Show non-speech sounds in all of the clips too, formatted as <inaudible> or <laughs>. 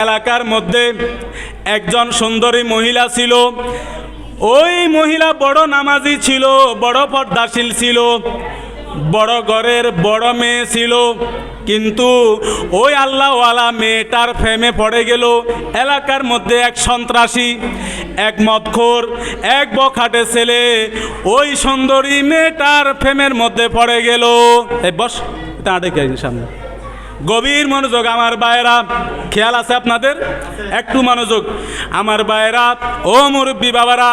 এলাকার মধ্যে একজন সুন্দরী মহিলা ছিল। ওই মহিলা বড় নামাজি ছিল, বড় পর্দাশীল ছিল, বড় ঘরের বড় মেয়ে ছিল। কিন্তু ওই আল্লাহওয়ালা মেয়েটার ফেমে পড়ে গেল। এলাকার মধ্যে এক সন্ত্রাসী, এক মদখোর, এক বখাটে ছেলে ওই সুন্দরী মেয়েটার ফেমের মধ্যে পড়ে গেল। বস তাঁড়ে কে সামনে। গভীর মনোযোগ আমার বায়রা খেয়াল আছে আপনাদের? একটু মনোযোগ। আমার বায়রা ও মুরব্বী বাবারা,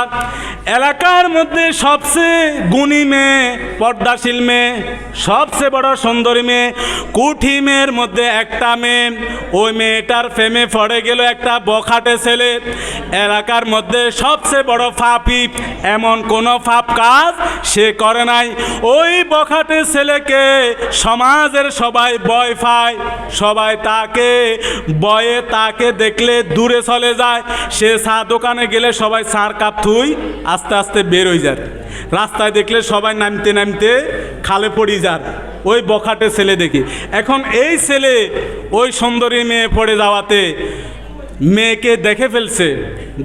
এলাকার মধ্যে সবচেয়ে গুণী মেয়ে, পর্দাশীল মেয়ে, সবচেয়ে বড় সুন্দরী মেয়ে, কুঠি মেয়ের মধ্যে একটা মেয়ে। ওই মেয়েটার ফেমে পড়ে গেল একটা বখাটে ছেলে। এলাকার মধ্যে সবচেয়ে বড় ফাপি, এমন কোনো ফাপ কাজ সে করে নাই। ওই বখাটে ছেলেকে সমাজের সবাই ভয় পায়। সবাই তাকে, বয়ে তাকে দেখলে দূরে চলে যায়। সে চা দোকানে গেলে সবাই চার কাপ থুই আস্তে আস্তে বের হয়ে যায়। রাস্তায় দেখলে সবাই নামতে নামতে খালে পড়ি যার ওই বখাটে ছেলে দেখি। এখন এই ছেলে ওই সুন্দরী মেয়ে পড়ে যাওয়াতে মেয়েকে দেখে ফেলছে।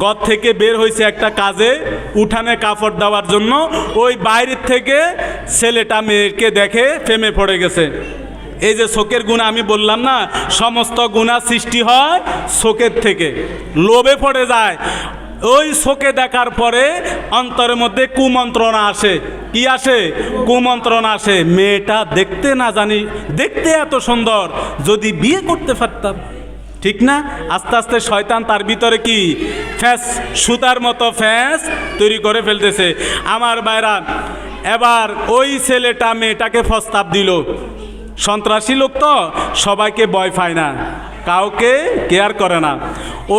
ঘর থেকে বের হয়েছে একটা কাজে উঠানে কাপড় দেওয়ার জন্য। ওই বাইরের থেকে ছেলেটা মেয়েকে দেখে ফেমে পড়ে গেছে। এই যে শোকের গুণা আমি বললাম না, সমস্ত গুণা সৃষ্টি হয় শোকের থেকে। লোভে পড়ে যায়। ওই শোকে দেখার পরে অন্তরের মধ্যে কুমন্ত্রণা আসে। কি আসে? কুমন্ত্রণা আসে। মেয়েটা দেখতে না জানি, দেখতে এত সুন্দর, যদি বিয়ে করতে পারতাম। ঠিক না? আস্তে আস্তে শয়তান তার ভিতরে কি? ফ্যাস, সুতার মতো ফ্যাস তৈরি করে ফেলতেছে। আমার বাইরা এবার ওই ছেলেটা মেয়েটাকে প্রস্তাব দিল। সন্ত্রাসী লোক তো, সবাইকে ভয় পায় না, কাউকে কেয়ার করে না।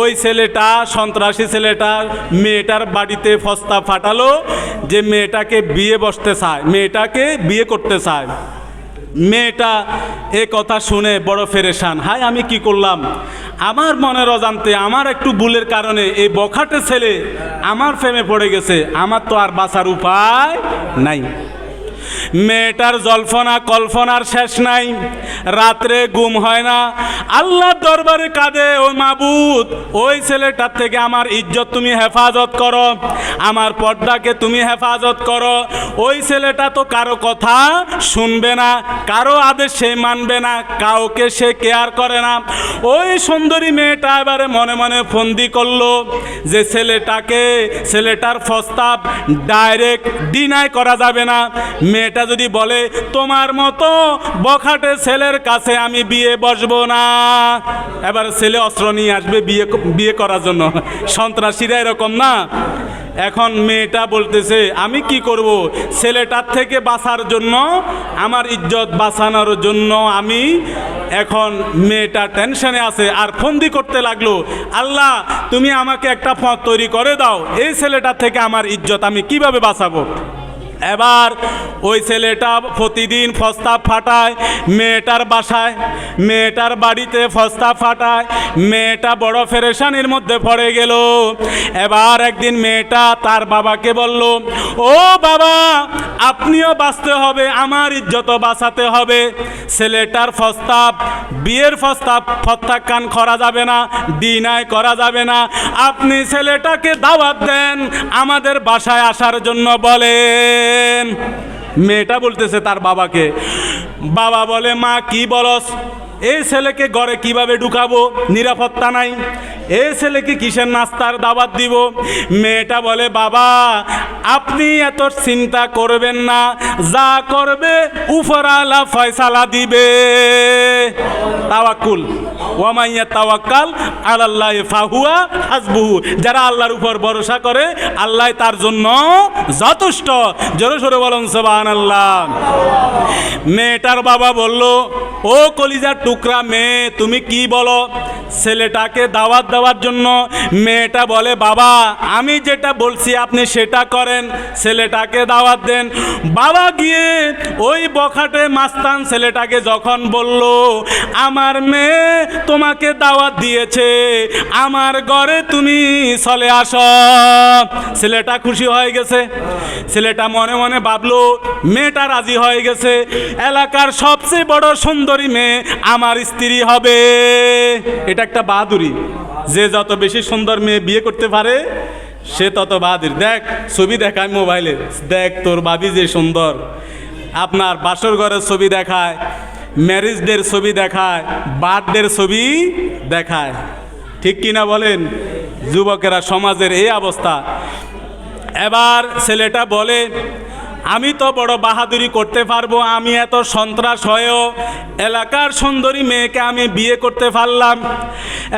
ওই ছেলেটা, সন্ত্রাসী ছেলেটা, মেয়েটার বাড়িতে ফস্তা ফাটালো, যে মেয়েটাকে বিয়ে বসতে চায়, মেয়েটাকে বিয়ে করতে চায়। মেয়েটা এ কথা শুনে বড় ফেরেশান হাই আমি কি করলাম? আমার মনের অজান্তে, আমার একটু ভুলের কারণে এই বখাটে ছেলে আমার ফেমে পড়ে গেছে, আমার তো আর বাঁচার উপায় নাই। মেয়েটার জল্পনা কল্পনার শেষ নাই। রাত্রে গুম হয় না। আল্লাহর দরবারে কাঁদে ওই মাবুদ, ওই ছেলেটার থেকে আমার ইজ্জত তুমি হেফাজত করো। আমার পর্দাকে তুমি হেফাজত করো। ওই ছেলেটা তো কারও কথা শুনবে না, কারও আদেশ সে মানবে না, কাউকে সে কেয়ার করে না। ওই সুন্দরী মেয়েটা এবারে মনে মনে ফন্দি করল যে ছেলেটাকে, ছেলেটার প্রস্তাব ডাইরেক্ট ডিনাই করা যাবে না। মেয়েটা যদি বলে, তোমার মতো বখাটে ছেলের কাছে আমি বিয়ে বসবো না। এবার ছেলে অস্ত্র নিয়ে আসবে বিয়ে বিয়ে করার জন্য। সন্ত্রাসীরা এরকম না। এখন মেয়েটা বলতেছে, আমি কি করব? ছেলেটার থেকে বাঁচার জন্য, আমার ইজ্জত বাঁচানোর জন্য আমি এখন মেয়েটা টেনশনে আছে, আর ফন্দি করতে লাগল। আল্লাহ, তুমি আমাকে একটা পথ তৈরি করে দাও। এই ছেলেটার থেকে আমার ইজ্জত আমি কীভাবে বাঁচাবো? এবার ওই ছেলেটা প্রতিদিন প্রস্তাব ফাটায়, মেয়েটার বাসায়, মেয়েটার বাড়িতে প্রস্তাব ফাটায়, মেয়েটা বড় ফেরেশানির মধ্যে পড়ে গেল। এবার একদিন মেয়েটা তার বাবাকে বলল, ও বাবা, আপনিও বাঁচতে হবে, আমার ইজ্জত বাঁচাতে হবে। ছেলেটার প্রস্তাব, বিয়ের প্রস্তাব প্রত্যাখ্যান করা যাবে না, ডিনাই করা যাবে না। আপনি ছেলেটাকে দাওয়াত দেন, আমাদের বাসায় আসার জন্য বলেন। মেয়েটা বলতেছে তার বাবাকে। বাবা বলে মা কি বলস? এই ছেলেকে ঘরে কীভাবে ঢুকাবো? নিরাপত্তা নাই। এই ছেলেকে কিসের নাস্তার দাবাত দিব? মেয়েটা বলে, বাবা, আপনি এত চিন্তা করবেন না। যা করবে, উপরালা ফয়সালা দিবে। তাওয়াক্কুল। ওয়ামাইয়া তাওয়াক্কাল আলাল্লাহ ফাহুয়া হাসবুহু। যারা আল্লাহর উপর ভরসা করে, আল্লাহ তার জন্য যথেষ্ট। জোরে সোরে বলুন সোবাহান আল্লাহ মেয়েটার বাবা বলল, ও কলিজার টুকরা মেয়ে, তুমি কি বলো? ছেলেটাকে দাওয়াত দেওয়ার জন্য মেয়েটা বলে, বাবা, আমি যেটা বলছি আপনি সেটা করেন, ছেলেটাকে দাওয়াত দেন। বাবা গিয়ে ওই বখাটে মাস্তান ছেলেটাকে যখন বলল, আমার মেয়ে তোমাকে দাওয়াত দিয়েছে। আমার ঘরে তুমি চলে আস। ছেলেটা খুশি হয়ে গেছে। ছেলেটা মনে মনে ভাবলো, মেয়েটা রাজি হয়ে গেছে। এলাকার সবচেয়ে বড় সুন্দরী মেয়ে আমার স্ত্রী হবে। এটা একটা বাহাদুরি। যে যত বেশি সুন্দর মেয়ে বিয়ে করতে পারে, সে তত বাহাদুর। দেখ, ছবি দেখায় মোবাইলে। দেখ, তোর ভাবি যে সুন্দর। আপনার বাসর ঘরের ছবি দেখায়। ম্যারেজ ডের ছবি দেখায় বার্থডের ছবি দেখায়। ঠিক কিনা বলেন? যুবকেরা, সমাজের এই অবস্থা। এবার ছেলেটা বলে, আমি তো বড় বাহাদুরি করতে পারব, আমি এত সন্ত্রাস হয়েও এলাকার সুন্দরী মেয়েকে আমি বিয়ে করতে পারলাম।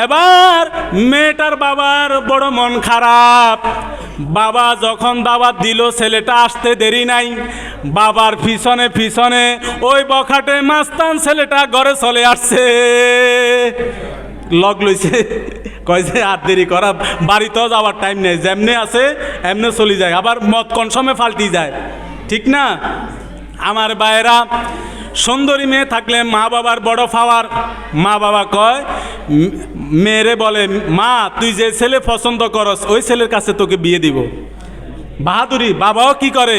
এবার মেয়েটার বাবার বড় মন খারাপ। বাবা যখন দাওয়াত দিল, ছেলেটা আসতে দেরি নাই। বাবার পিছনে পিছনে ওই বখাটে মাস্তান ছেলেটা ঘরে চলে আসছে। লগ লইছে। কয় যে, আর দেরি করা, বাড়িতেও যাওয়ার টাইম নেই। যেমনি আছে, এমনি চলে যায়। আবার মদ কনসমে ফাল্টি যায়। ঠিক না? আমার বায়েরা সুন্দরী মেয়ে থাকলে মা বাবার বড় ফাওয়ার মা বাবা কয় মেয়েরে বলে, মা, তুই যে ছেলে পছন্দ করস, ওই ছেলের কাছে তোকে বিয়ে দিব। বাহাদুরি, বাবাও কি করে?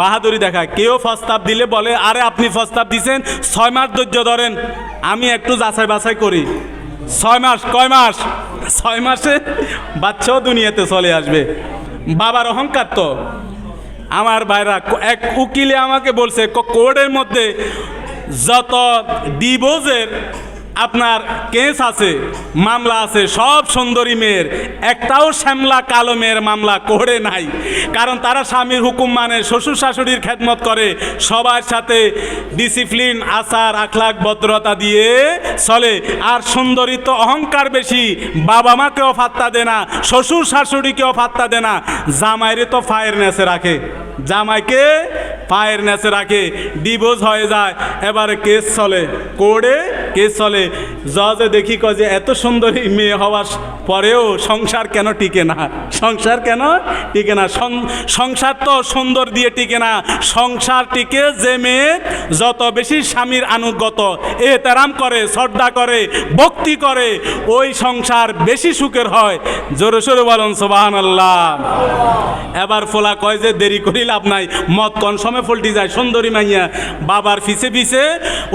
বাহাদুরি দেখায়, কেউ প্রস্তাব দিলে বলে, আরে, আপনি প্রস্তাব দিছেন, ছয় মাস ধৈর্য ধরেন, আমি একটু যাচাই বাছাই করি। ছয় মাস, কয় মাস? ছয় মাসে বাচ্চাও দুনিয়াতে চলে আসবে। বাবার অহংকার তো। আমার ভাইরা, এক উকিলে আমাকে বলছে কোর্টের মধ্যে যত ডিভোর্সের আপনার কেস আছে, মামলা আছে, সব সুন্দরী মেয়ের, একটাও শ্যামলা কালো মেয়ের মামলা কোর্টে নাই। কারণ তারা স্বামীর হুকুম মানে শ্বশুর শাশুড়ির খেদমত করে, সবার সাথে ডিসিপ্লিন আচার আখলাক ভদ্রতা দিয়ে চলে। আর সুন্দরী তো অহংকার বেশি, বাবা মাকেও ফাত্তা দেয় না, শ্বশুর শাশুড়িকেও ফাত্তা দেয় না, জামাইরে তো ফায়ের নেসে রাখে। জামাইকে পায়ের নেচে রাখে, ডিভোর্স হয়ে যায়। এবারে কেস চলে, কোর্টে কেস চলে। জজে দেখি কয় যে এত সুন্দরী মেয়ে হওয়ার পরেও সংসার কেন টিকে না? সংসার কেন টিকে না? সংসার তো সুন্দর দিয়ে টিকে না। সংসার টিকে যে মেয়ে যত বেশি স্বামীর আনুগত এ তেরাম করে, শ্রদ্ধা করে, ভক্তি করে, ওই সংসার বেশি সুখের হয়। জোরে সোরে বলুন সোবাহান আল্লাহ এবার ফোলা কয় যে দেরি করি লাভ নাই। মদ কনসমে ফলটি যায়, সুন্দরী মাইয়া। বাবার পিছে পিছে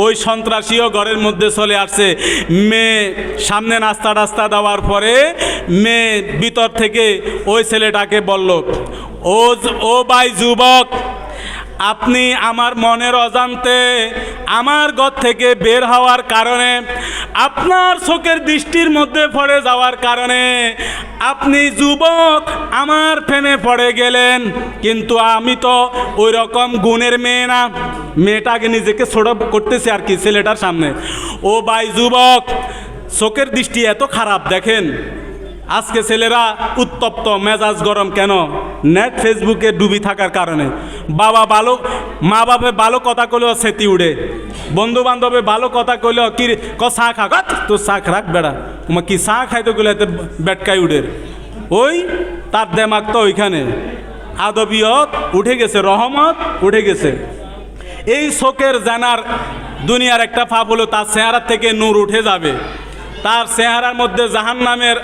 ওই সন্ত্রাসীও ঘরের মধ্যে চলে আসছে। মেয়ে সামনে নাস্তা টাস্তা দেওয়ার পরে মেয়ে ভিতর থেকে ওই ছেলেটাকে বলল ও ও বাই যুবক আপনি আমার মনের অজান্তে আমার ঘর থেকে বের হওয়ার কারণে, আপনার চোখের দৃষ্টির মধ্যে পড়ে যাওয়ার কারণে আপনি যুবক আমার ফেনে পড়ে গেলেন। কিন্তু আমি তো ওই রকম গুণের মেয়ে না। মেয়েটাকে নিজেকে ছোট করতেছে আর কি ছেলেটার সামনে। ও ভাই যুবক চোখের দৃষ্টি এত খারাপ, দেখেন। আজকে ছেলেরা উত্তপ্ত, মেজাজ গরম কেন? নেট ফেসবুকে ডুবি থাকার কারণে। বাবা ভালো মা বাপে ভালো কথা কইলেও সেতি উড়ে। বন্ধু বান্ধবে ভালো কথা কইলেও কি ক, চা খা, গত তো চা রাখ বেড়া। তোমার কি চা খাইতে গেলে বেটকাই উড়ে। ওই, তার দেমাগ তো ওইখানে। আদবিয়ত, উঠে গেছে, রহমত, উঠে গেছে। এই শোকের জানার দুনিয়ার একটা ফাপ হলো, তার চেহারা থেকে নূর উঠে যাবে। তার চেহারার মধ্যে জাহান নামের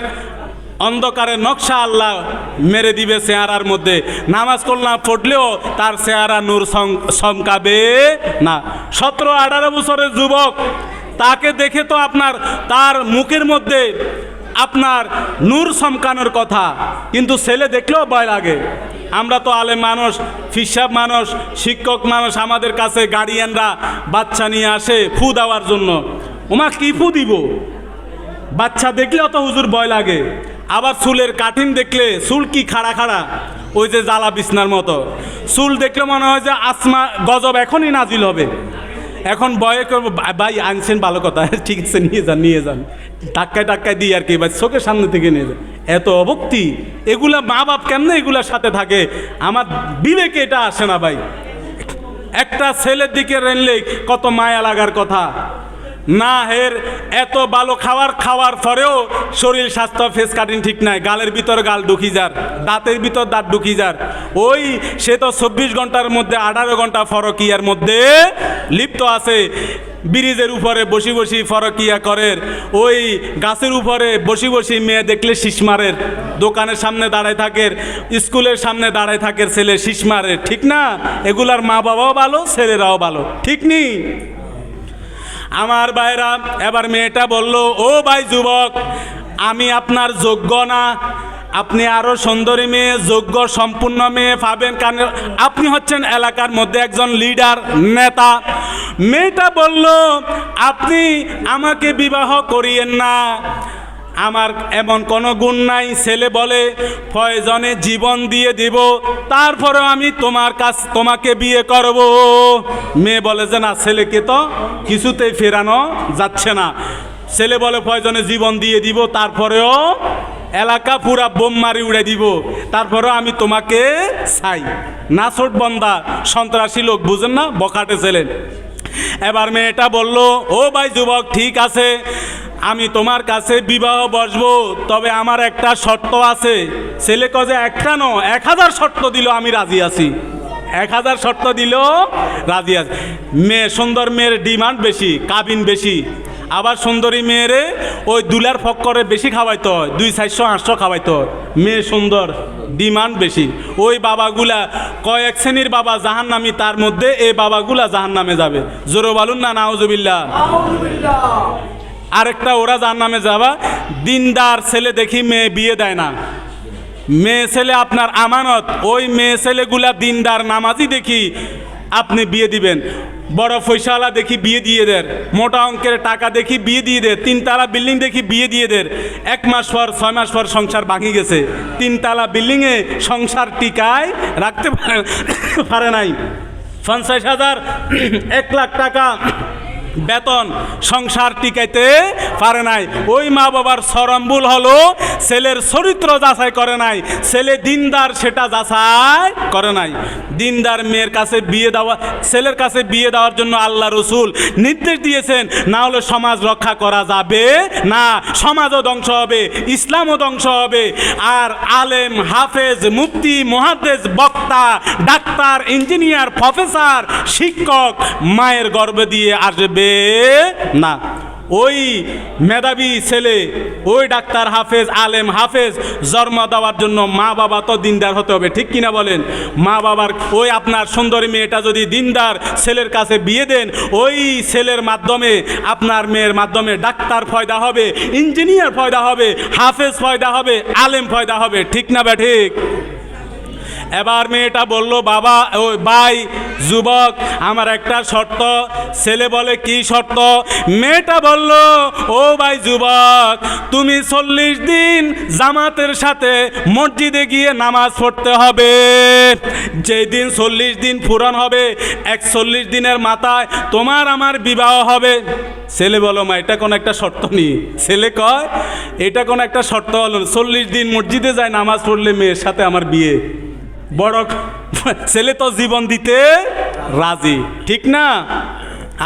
অন্ধকারের নকশা আল্লাহ মেরে দিবে চেহারার মধ্যে। নামাজ কল্যাণ পড়লেও তার চেহারা নূর সং- চমকাবে না। সতেরো, আঠারো বছরের যুবক, তাকে দেখে তো আপনার তার মুখের মধ্যে আপনার নূর চমকানোর কথা। কিন্তু ছেলে দেখলেও ভয় লাগে। আমরা তো আলে মানুষ, ফিসাব মানুষ, শিক্ষক মানুষ, আমাদের কাছে গার্ডিয়ানরা বাচ্চা নিয়ে আসে ফু দেওয়ার জন্য। ওমা কি ফু দিব? বাচ্চা দেখলে অত হুজুর ভয় লাগে। আবার চুলের কাঠিন দেখলে চুল কি খাড়া খাড়া? ওই যে জ্বালা বিছনার মতো। চুল দেখলে মনে হয় যে আসমা গজব এখনই নাজিল হবে। এখন বয়ে করব, "ভাই- আনছেন ভালো কথা। <laughs> ঠিক আছে, নিয়ে যান নিয়ে যান। টাক্কায় টাক্কায় দিই আর কি, ভাই, চোখের সামনে থেকে নিয়ে যান। এত অভক্তি। এগুলা মা বাপ কেমনে এগুলার সাথে থাকে? আমার বিবেকে এটা আসে না, ভাই। একটা ছেলের দিকে রেনলে কত মায়া লাগার কথা। না হের এত ভালো খাওয়ার খাওয়ার পরেও শরীর স্বাস্থ্য ফেস কাটিং ঠিক নাই। গালের ভিতর গাল ঢুকি যার, দাঁতের ভিতর দাঁত ঢুকি যার। ওই সে তো চব্বিশ ঘণ্টার মধ্যে আঠারো ঘণ্টা ফরকিয়ার মধ্যে লিপ্ত আছে। ব্রিজের উপরে বসি বসি ফরকিয়া করের ওই গাছের উপরে বসি বসি মেয়ে দেখলে শিশমারের দোকানের সামনে দাঁড়ায় থাকের স্কুলের সামনে দাঁড়ায় থাকের ছেলে শিশমারের ঠিক না? এগুলার মা বাবাও ভালো, ছেলেরাও ভালো। ঠিক নেই আমার ভাইরা, এবার মেয়েটা বলল, ও ভাই যুবক, আমি আপনার যোগ্য না। আপনি আরও সুন্দরী মেয়ে, যোগ্য, সম্পূর্ণ মেয়ে পাবেন কারণ আপনি হচ্ছেন এলাকার মধ্যে একজন লিডার নেতা। মেয়েটা বলল, আপনি আমাকে বিবাহ করিয়েন না। আমার এমন কোনো গুণ নাই, ছেলে বলে প্রয়োজনে জীবন দিয়ে দিব, তারপরেও আমি তোমার কাছ, তোমাকে বিয়ে করব। মেয়ে বলে যে, না, ছেলেকে তো কিছুতেই ফেরানো যাচ্ছে না। ছেলে বলে প্রয়োজনে জীবন দিয়ে দিব, তারপরেও এলাকা পুরা বোম মারি উড়ে দিব, তারপরেও আমি তোমাকে চাই। নাসট বন্দা, সন্ত্রাসী লোক, বুঝেন না, বখাটে ছেলে। এবার মেয়েটা বলল, ও ভাই যুবক, ঠিক আছে আমি তোমার কাছে বিবাহ বসবো, তবে আমার একটা শর্ত আছে। ছেলে কজে একটা ন এক হাজার শর্ত দিল আমি রাজি আছি। এক হাজার শর্ত দিল রাজি আছে। মেয়ে, সুন্দর মেয়ের ডিমান্ড বেশি, কাবিন বেশি। আবার সুন্দরী মেয়েরে ওই দুলার ফক্করে বেশি খাওয়াইতে হয়, দুই চারশো, আটশো খাওয়াইতে হয়। মেয়ে, সুন্দর, ডিমান্ড বেশি। ওই বাবাগুলা কয়েক শ্রেণির বাবা জাহান নামি তার মধ্যে এই বাবাগুলা জাহান নামে যাবে। জোরো বলুন না নাউজুবিল্লা আরেকটা ওরা যার নামে যাবা, দিনদার ছেলে দেখি মেয়ে বিয়ে দেয় না। মেয়ে ছেলে আপনার আমানত, ওই মেয়ে ছেলেগুলা দিনদার নামাজি দেখি আপনি বিয়ে দিবেন। বড় পয়সাওয়ালা দেখি বিয়ে দিয়ে দের মোটা অঙ্কের টাকা দেখি বিয়ে দিয়ে দের তিনতলা বিল্ডিং দেখি বিয়ে দিয়ে দের এক মাস পর, ছয় মাস পর সংসার ভাঙি গেছে। তিনতলা বিল্ডিংয়ে সংসার টিকায় রাখতে পারে <coughs> পারে নাই। পঞ্চাশ হাজার <coughs> এক লাখ টাকা বেতন সংসার টিকাইতে পারে নাই। ওই মা বাবার সরম্বুল হলো, ছেলের চরিত্র যাচাই করে নাই, ছেলে দিনদার সেটা যাচাই করে নাই। দিনদার মেয়ের কাছে বিয়ে দেওয়া, ছেলের কাছে বিয়ে দেওয়ার জন্য আল্লাহ রসুল নির্দেশ দিয়েছেন, না হলে সমাজ রক্ষা করা যাবে না, সমাজও ধ্বংস হবে, ইসলামও ধ্বংস হবে। আর আলেম, হাফেজ, মুফতি মহাদেজ বক্তা, ডাক্তার, ইঞ্জিনিয়ার, প্রফেসর, শিক্ষক মায়ের গর্ভে দিয়ে আসবে। না, ওই মেধাবী ছেলে, ওই ডাক্তার হাফেজ, আলেম হাফেজ, জন্ম দেওয়ার জন্য মা বাবা তো দিনদার হতে হবে, ঠিক কিনা বলেন? মা বাবার, ওই আপনার সুন্দরী মেয়েটা যদি দিনদার ছেলের কাছে বিয়ে দেন, ওই ছেলের মাধ্যমে, আপনার মেয়ের মাধ্যমে ডাক্তার ফয়দা হবে, ইঞ্জিনিয়ার ফয়দা হবে, হাফেজ ফয়দা হবে, আলেম ফয়দা হবে, ঠিক না বা ঠিক? এবার মেয়েটা বলল, বাবা, ওই ভাই, যুবক, আমার একটা শর্ত। ছেলে বলে কি শর্ত? মেয়েটা বলল, ও ভাই, যুবক, তুমি চল্লিশ দিন জামাতের সাথে মসজিদে গিয়ে নামাজ পড়তে হবে। যেই দিন চল্লিশ দিন পূরণ হবে একচল্লিশ দিনের মাথায় তোমার আমার বিবাহ হবে। ছেলে বলো মা, এটা কোনো একটা শর্ত নেই ছেলে কয়, এটা কোনো একটা শর্ত হলো, চল্লিশ দিন মসজিদে যায় নামাজ পড়লে মেয়ের সাথে আমার বিয়ে। বড় <laughs> ছেলে তো জীবন দিতে রাজি ঠিক না?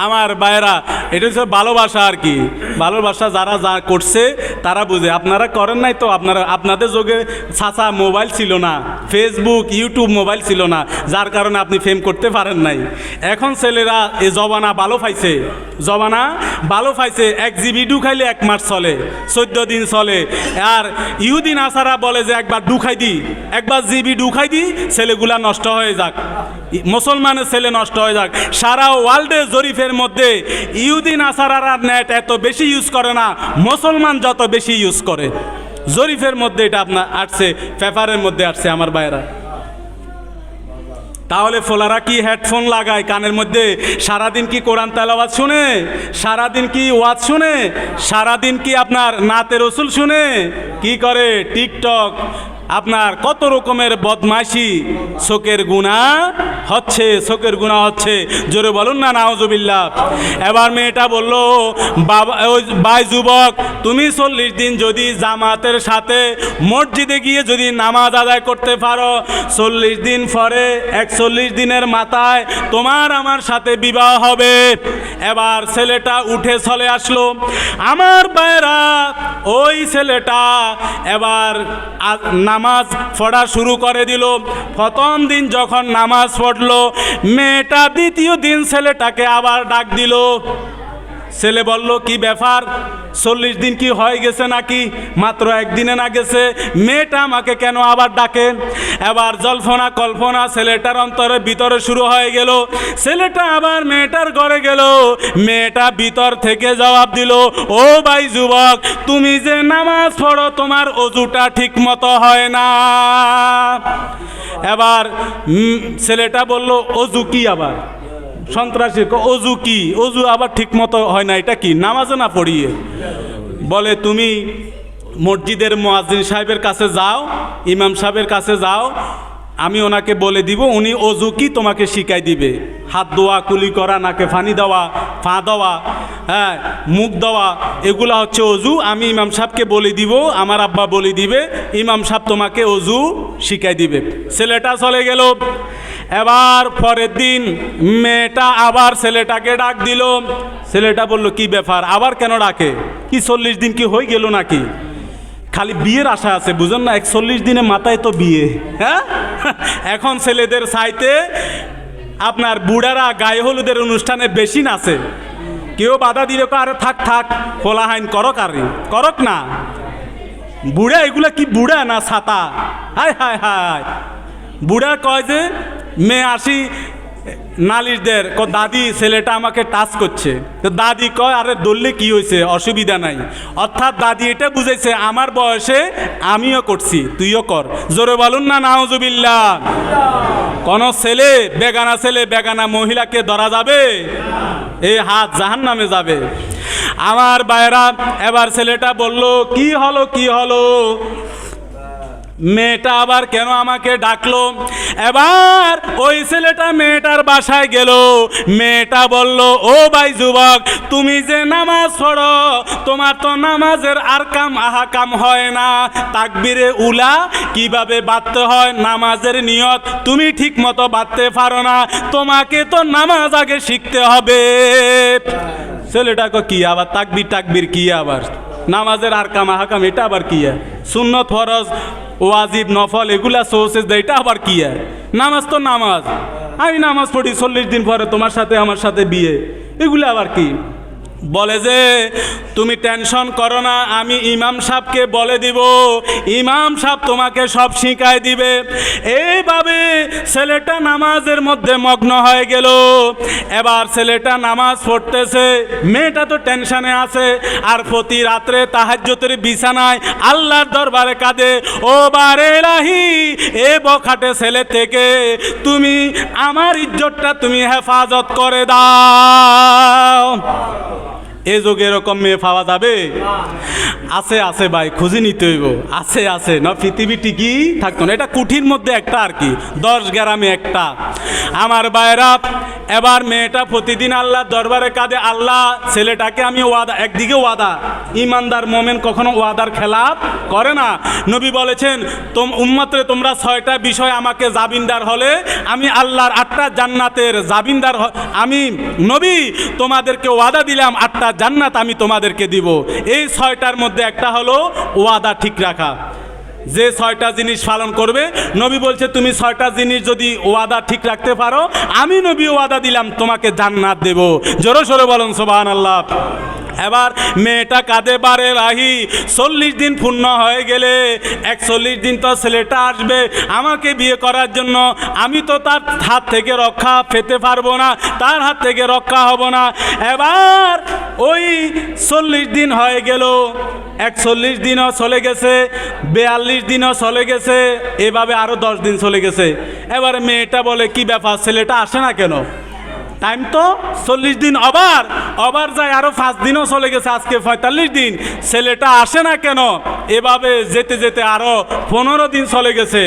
আমার বাইরা এটা হচ্ছে ভালোবাসা আর কি। ভালোবাসা যারা যা করছে, তারা বুঝে। আপনারা করেন নাই তো, আপনারা আপনাদের যোগে ছাঁচা মোবাইল ছিল না ফেসবুক ইউটিউব মোবাইল ছিল না, যার কারণে আপনি ফেম করতে পারেন নাই। এখন ছেলেরা এ জবানা ভালো পাইছে। জবানা ভালো পাইছে, এক জিবি ডু খাইলে এক মাস চলে, চোদ্দ দিন চলে। আর ইহুদিন আসারা বলে যে, একবার ডু খাই দি, একবার জিবি ডু খাই দি, ছেলেগুলা নষ্ট হয়ে যাক। মুসলমানের ছেলে নষ্ট হয়ে যাক। সারা ওয়ার্ল্ডে জরিফের মধ্যে ইহুদিন, আসারারা নেট এত বেশি ইউজ করে না। মুসলমান যত বেশি ইউজ করে। জরিফের মধ্যে এটা আপনার আসছে, পেপারের মধ্যে আসছে আমার বাইরা তাহলে ফোলারা কি হেডফোন লাগায়? কানের মধ্যে সারাদিন কি কোরআন তেলাওয়াত শুনে? সারাদিন কি ওয়াজ শুনে? সারাদিন কি আপনার নাতে রসুল শুনে? কি করে? টিকটক। আপনার কত রকমের বদমাইশি শোকের গুণা হচ্ছে, শোকের গুণা হচ্ছে। জোরে বলুন না নাওজবিল্লা এবার মেয়েটা বলল, বাবা, ওই বাই যুবক, তুমি চল্লিশ দিন যদি জামাতের সাথে মসজিদে গিয়ে যদি নামাজ আদায় করতে পারো, চল্লিশ দিন পরে, একচল্লিশ দিনের মাথায় তোমার আমার সাথে বিবাহ হবে। এবার ছেলেটা উঠে চলে আসলো। আমার বাইরা ওই ছেলেটা এবার নামাজ পড়া শুরু করে দিল। প্রথম দিন যখন নামাজ পড়ল মেয়েটা দ্বিতীয় দিন ছেলেটাকে আবার ডাক দিল। ছেলে বলল, কি ব্যাপার? চল্লিশ দিন কি হয়ে গেছে নাকি? মাত্র একদিনে না গেছে। মেয়েটা আমাকে কেন আবার ডাকে? এবার জল্পনা, কল্পনা, ছেলেটার অন্তরে ভিতরে শুরু হয়ে গেল। ছেলেটা আবার মেয়েটার ঘরে গেল। মেয়েটা ভিতর থেকে জবাব দিল, ও ভাই যুবক, তুমি যে নামাজ পড়ো, তোমার অজুটা ঠিক মতো হয় না। এবার ছেলেটা বলল, অজু কি আবার? সন্ত্রাসী অজু কি? অজু আবার ঠিক মতো হয় না, এটা কি? নামাজে না পড়িয়ে? বলে, তুমি মসজিদের মোয়াজিন সাহেবের কাছে যাও, ইমাম সাহেবের কাছে যাও আমি ওনাকে বলে দিব, উনি অজু কি তোমাকে শিখাই দিবে? হাত ধোয়া, কুলি করা, নাকে ফানি দেওয়া, ফা দেওয়া হ্যাঁ মুখ দেওয়া, এগুলা হচ্ছে অজু। আমি ইমাম সাহেবকে বলে দিব, আমার আব্বা বলে দিবে, ইমাম সাহেব তোমাকে অজু শিখাই দিবে। ছেলেটা চলে গেল। এবার পরের দিন মেয়েটা আবার ছেলেটাকে ডাক দিল। ছেলেটা বলল, কি ব্যাপার? আবার কেন ডাকে? কি চল্লিশ দিন কি হয়ে গেল নাকি? খালি বিয়ের আশা আছে, বুঝুন না? একচল্লিশ দিনে মাথায় তো বিয়ে হ্যাঁ? এখন ছেলেদের সাইতে আপনার বুড়ারা গায়ে হলুদের অনুষ্ঠানে বেশি নাচে কেউ বাধা দিলে আরে থাক থাক, ফোলাহাইন করক আর করক না। বুড়া এগুলা কি বুড়া না ছাতা? হায় হায় হায়। বুড়া কয় যে, মেয়ে আসি নালিশদের ক দাদি, ছেলেটা আমাকে টাচ করছে। তো দাদি কয়, আরে দললে কি হয়েছে অসুবিধা নাই। অর্থাৎ দাদি এটা বুঝেছে আমার বয়সে আমিও করছি, তুইও কর। জোরে বলুন না নাউজুবিল্লা কোন ছেলে, বেগানা ছেলে, বেগানা মহিলাকে ধরা যাবে? এই হাত জাহান নামে যাবে। আমার বাইরা এবার ছেলেটা বলল, কি হলো কি হলো? মেয়েটা আবার কেন আমাকে ডাকলো? এবার ওই ছেলেটা মেয়েটার বাসায় গেল। মেয়েটা বলল, ও ভাই যুবক, তুমি যে নামাজ পড়ো, তোমার তো নামাজের আর কাম আহা কাম হয় না। তাকবিরে উলা, কীভাবে বাঁধতে হয়? নামাজের নিয়ত তুমি ঠিক মতো বাঁধতে পারো না। তোমাকে তো নামাজ আগে শিখতে হবে। ছেলেটাকে কি আবার? তাকবির টাকবির কি আবার? নামাজের আর কাম হাকাম এটা আবার কি সুন্নত, ফরজ, ওয়াজিব, নফল, এগুলা সোর্সেস দেয়, এটা আবার কি নামাজ তো নামাজ। আমি নামাজ পড়ি, চল্লিশ দিন পরে তোমার সাথে, আমার সাথে বিয়ে। এগুলো আবার কি? বলে যে, তুমি টেনশন করো না, আমি ইমাম সাহেবকে বলে দিব। ইমাম সাহেব তোমাকে সব শিখায় দিবে। এইভাবে ছেলেটা নামাজের মধ্যে মগ্ন হয়ে গেল। এবার ছেলেটা নামাজ পড়তেছে, মেয়েটা তো টেনশনে আছে। আর প্রতি রাত্রে তাহাজ্যতের বিছানায় আল্লাহর দরবারে কাঁদে, ও বারে রাহি এ বখাটে ছেলে থেকে তুমি আমার ইজ্জতটা তুমি হেফাজত করে দাও। এ যুগে এরকম মেয়ে পাওয়া যাবে? আছে আছে ভাই, খুঁজে নিতে হইব। আছে আছে। না, পৃথিবী টিকি থাকতো না। এটা কুঠির মধ্যে একটা আর কি। দশ গ্রামে একটা। আমার বাইরা এবার মেয়েটা প্রতিদিন আল্লাহ দরবারে কাঁদে, আল্লাহ, ছেলেটাকে আমি ওয়াদা একদিকে ওয়াদা, ইমানদার মোমেন কখনো ওয়াদার খেলাপ করে না। নবী বলেছেন, তোম, উম্মাত্রে তোমরা ছয়টা বিষয় আমাকে জাবিনদার হলে, আমি আল্লাহর আটটা জান্নাতের জাবিনদার আমি, নবী, তোমাদেরকে ওয়াদা দিলাম আটটা জান্নাত আমি তোমাদেরকে দিব। এই ছয়টার মধ্যে একটা হলো ওয়াদা ঠিক রাখা। যে ছয়টা জিনিস পালন করবে, নবী বলছে, তুমি ছয়টা জিনিস যদি ওয়াদা ঠিক রাখতে পারো, আমি নবী ওয়াদা দিলাম, তোমাকে জান্নাত দেব। জোরে সোরে বলুন সোবাহান আল্লাহ এবার মেয়েটা কাঁদে বারে রাহি। চল্লিশ দিন পূর্ণ হয়ে গেলে, একচল্লিশ দিন তো ছেলেটা আসবে আমাকে বিয়ে করার জন্য। আমি তো তার হাত থেকে রক্ষা পেতে পারব না, তার হাত থেকে রক্ষা হব না। এবার ওই চল্লিশ দিন হয়ে গেল, একচল্লিশ দিনও চলে গেছে, বেয়াল্লিশ দিনও চলে গেছে, এভাবে আরও দশ দিন চলে গেছে। এবার মেয়েটা বলে, কি ব্যাপার, ছেলেটা আসে না কেন? টাইম তো চল্লিশ দিন আবার আবার যায় আরও পাঁচ দিনও চলে গেছে, আজকে পঁয়তাল্লিশ দিন। ছেলেটা আসে না কেন? এভাবে যেতে যেতে আরও পনেরো দিন চলে গেছে।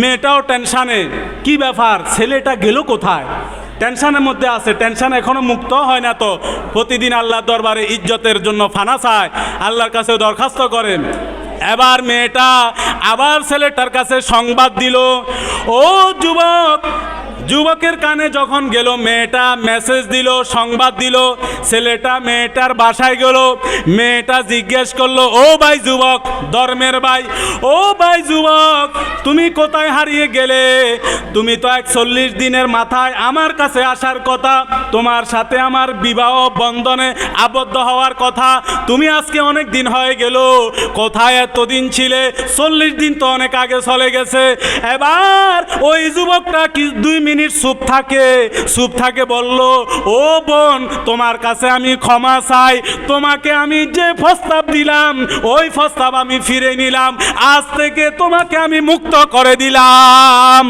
মেয়েটাও টেনশানে। কি ব্যাপার? ছেলেটা গেল কোথায়? টেনশনের মধ্যে আছে। টেনশন এখনও মুক্ত হয় না তো। প্রতিদিন আল্লাহর দরবারে ইজ্জতের জন্য ফানা চায়, আল্লাহর কাছে দরখাস্ত করেন। এবার মেয়েটা আবার ছেলেটার কাছে সংবাদ দিল, ও যুবক যুবকের কানে যখন গেল, মেয়েটা মেসেজ দিল, সংবাদ দিল, ছেলেটা মেয়েটার বাসায় গেল। মেয়েটা জিজ্ঞেস করল, ও ভাই যুবক, ধর্মের ভাই? ও ভাই যুবক, তুমি কোথায় হারিয়ে গেলে? তুমি তো একচল্লিশ দিনের মাথায় আমার কাছে আসার কথা। তোমার সাথে আমার বিবাহ বন্ধনে আবদ্ধ হওয়ার কথা। তুমি আজকে অনেক দিন হয়ে গেল। কোথায় এতদিন ছিলে? চল্লিশ দিন তো অনেক আগে চলে গেছে। এবার ওই যুবকটা কি দুই মিনিট চুপ থাকে চুপ থাকে বলল, ও বোন, তোমার কাছে আমি ক্ষমা চাই, তোমাকে আমি যে প্রস্তাব দিলাম, ওই প্রস্তাব আমি ফিরে নিলাম, আজ থেকে তোমাকে আমি মুক্ত করে দিলাম।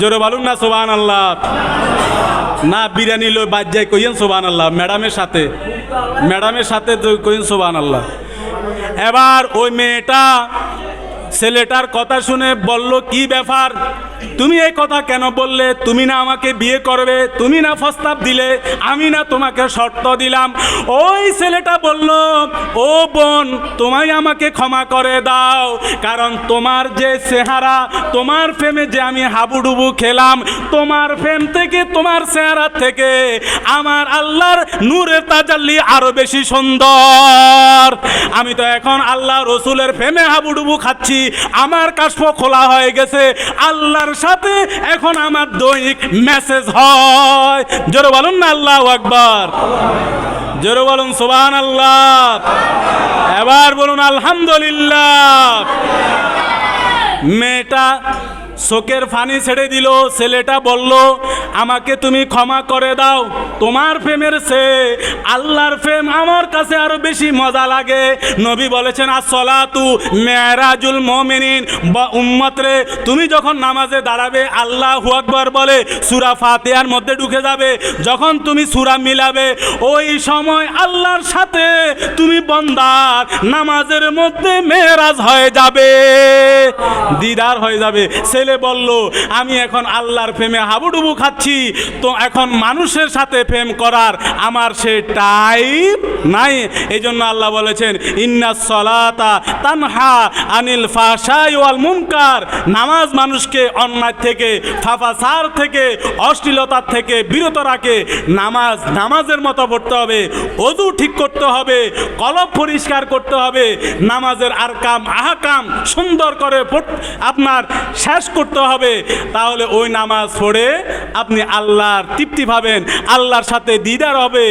জোরে বলুন না সোবান আল্লাহ না, বিরিয়ানি লো বাদ যাই কইয়েন সোবান আল্লাহ ম্যাডামের সাথে। ম্যাডামের সাথে কইন সোবান আল্লাহ এবার ওই মেয়েটা ছেলেটার কথা শুনে বলল, কি ব্যাপার? তুমি এই কথা কেন বললে? তুমি না আমাকে বিয়ে করবে, তুমি না প্রস্তাব দিলে, আমি না তোমাকে শর্ত দিলাম। ওই ছেলেটা বলল, ও বোন, তোমায় আমাকে ক্ষমা করে দাও, কারণ তোমার যে চেহারা, তোমার প্রেমে যে আমি হাবুডুবু খেলাম, তোমার প্রেম থেকে, তোমার চেহারা থেকে, আমার আল্লাহর নূরের তাজাল্লি আরও বেশি সুন্দর। আমি তো এখন আল্লাহ রসুলের প্রেমে হাবুডুবু খাচ্ছি আমার কাশ্প খোলা হয়ে গেছে, আল্লাহর সাথে এখন আমার দৈনিক মেসেজ হয়। জোরে বলুন না আল্লাহ আকবার। জোরে বলুন সোবান আল্লাহ এবার বলুন আলহামদুলিল্লাহ। মেয়েটা শোকের ফানি ছেড়ে দিল, ছেলেটা বলল, আমাকে তুমি ক্ষমা করে দাও, তোমার প্রেমের সে আল্লাহর প্রেম আমার কাছে আরও বেশি মজা লাগে। নবী বলেছেন আসলাতু মেরাজুল মমিনিন, বা উম্মত রে তুমি যখন নামাজে দাঁড়াবে, আল্লাহ আকবর বলে সুরা ফাতিহার মধ্যে ঢুকে যাবে। যখন তুমি সুরা মিলাবে, ওই সময় আল্লাহর সাথে তুমি বন্দার, নামাজের মধ্যে মেরাজ হয়ে যাবে, দিদার হয়ে যাবে ছেলে বলল, আমি এখন আল্লাহর প্রেমে হাবুডুবু খাচ্ছি, তো এখন মানুষের সাথে প্রেম করার আমার সে টাইম নাই। এই জন্য আল্লাহ বলেছেন, ইন্না সলাতা তানহা আনিল ফাশাই ওয়াল মুনকার। নামাজ মানুষকে অন্যায় থেকে, ফাফাসার থেকে, অশ্লীলতার থেকে বিরত রাখে। নামাজ নামাজের মতো পড়তে হবে, অজু ঠিক করতে হবে, কলব পরিষ্কার করতে হবে। নামাজের আর কাম আহাকাম সুন্দর করে আপনার শেষ করতে হবে, তাহলে ওই নামাজ পড়ে আপনি আল্লাহর তৃপ্তি পাবেন, আল্লাহর সাথে দিদার হবে,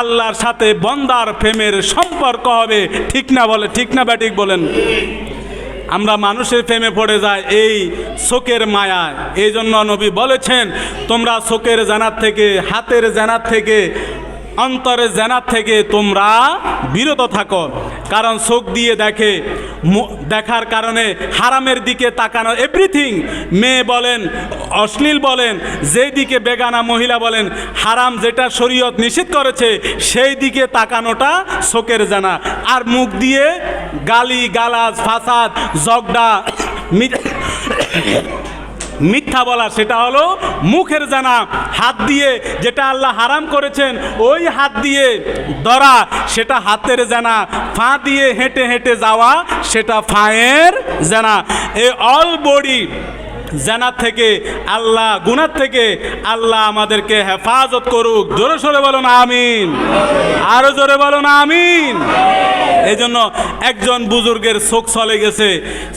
আল্লাহর সাথে বন্দার প্রেমের সম্পর্ক হবে। ঠিক না বলে, ঠিক না ব্যাটিক বলেন। আমরা মানুষের প্রেমে পড়ে যাই এই শোকের মায়ায়। এই জন্য নবী বলেছেন, তোমরা শোকের জানার থেকে, হাতের জানার থেকে অন্তরের জানার থেকে তোমরা বিরত থাকো। কারণ চোখ দিয়ে দেখে দেখার কারণে হারামের দিকে তাকানো এভরিথিং মেয়ে বলেন, অশ্লীল বলেন, যেই দিকে বেগানা মহিলা বলেন, হারাম যেটা শরীয়ত নিষেধ করেছে, সেই দিকে তাকানোটা শোকের জানা। আর মুখ দিয়ে গালি, গালাজ, ফাসাদ জগডা মিথ্যা বলা সেটা হলো মুখের জানা, হাত দিয়ে যেটা আল্লাহ হারাম করেছেন, ওই হাত দিয়ে ধরা, সেটা হাতের জানা, ফা দিয়ে হেঁটে হেঁটে যাওয়া, সেটা ফায়ের জানা। এ অল বডি জানার থেকে, আল্লাহ গুনার থেকে আল্লাহ আমাদেরকে হেফাজত করুক। জোরে সোরে বলো না আমিন। আরও জোরে বলো না আমিন। এই জন্য একজন বুজুর্গের চোখ চলে গেছে।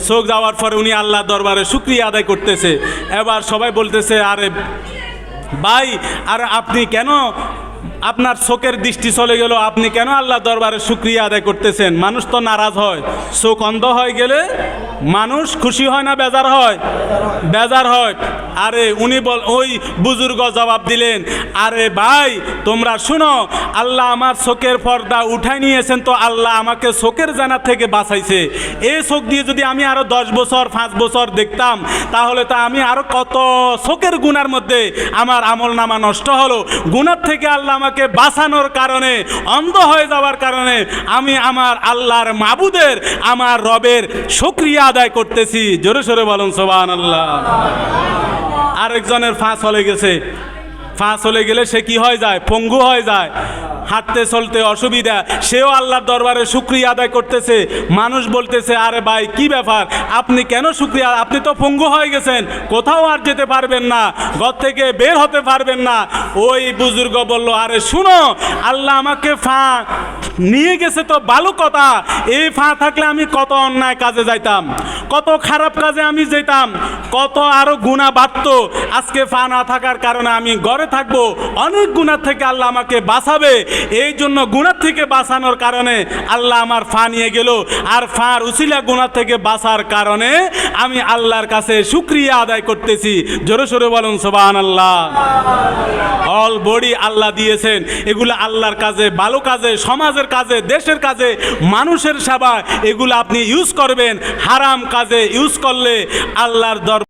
চোখ যাওয়ার পরে উনি আল্লাহ দরবারে শুক্রিয়া আদায় করতেছে। এবার সবাই বলতেছে, আরে ভাই, আর আপনি কেন আপনার চোখের দৃষ্টি চলে গেল, আপনি কেন আল্লাহ দরবারে শুক্রিয়া আদায় করতেছেন? মানুষ তো নারাজ হয়। চোখ অন্ধ হয়ে গেলে মানুষ খুশি হয় না, বেজার হয়? বেজার হয়। আরে উনি বল, ওই বুজুর্গ জবাব দিলেন, আরে ভাই, তোমরা শুনো, আল্লাহ আমার চোখের পর্দা উঠাই নিয়েছেন তো আল্লাহ আমাকে চোখের জানার থেকে বাঁচাইছে। এই চোখ দিয়ে যদি আমি আরও দশ বছর, পাঁচ বছর দেখতাম, তাহলে তো আমি আরও কত চোখের গুনার মধ্যে আমার আমল নামা নষ্ট হলো। গুনার থেকে আল্লাহ আমাকে বাঁচানোর কারণে, অন্ধ হয়ে যাওয়ার কারণে আমি আমার আল্লাহর মাবুদের, আমার রবের শুক্রিয়া আদায় করতেছি। জোরে সোরে বলুন সোবান আল্লাহ আরেকজনের ফাঁস হলে গেছে। ফাঁস হলে গেলে সে কি হয়ে যায়? পঙ্গু হয়ে যায়। হাঁটতে চলতে অসুবিধা। সেও আল্লাহর দরবারে শুক্রিয়া আদায় করতেছে। মানুষ বলতেছে, আরে ভাই, কি ব্যাপার? আপনি কেন শুক্রিয়া? আপনি তো পঙ্গু হয়ে গেছেন। কোথাও আর যেতে পারবেন না। ঘর থেকে বের হতে পারবেন না। ওই বুজুর্গ বলল, আরে শুনো, আল্লাহ আমাকে ফা নিয়ে গেছে তো ভালো কথা। এই ফা থাকলে আমি কত অন্যায় কাজে যাইতাম, কত খারাপ কাজে আমি যেতাম, কত আরও গুণা বাড়তো। আজকে ফা না থাকার কারণে আমি ঘরে থাকব। অনেক গুণার থেকে আল্লাহ আমাকে বাঁচাবে। এই জন্য গুণার থেকে বাঁচানোর কারণে আল্লাহ আমার ফা নিয়ে গেল। আর ফার উসিলা গুণার থেকে বাঁচার কারণে আমি আল্লাহর কাছে শুক্রিয়া আদায় করতেছি। জোরে সোরে বলুন সোবান আল্লাহ অল বডি আল্লাহ দিয়েছেন। এগুলো আল্লাহর কাজে, ভালো কাজে, সমাজের কাজে, দেশের কাজে, মানুষের সেবা এগুলো আপনি ইউজ করবেন। হারাম কাজে ইউজ করলে আল্লাহর দর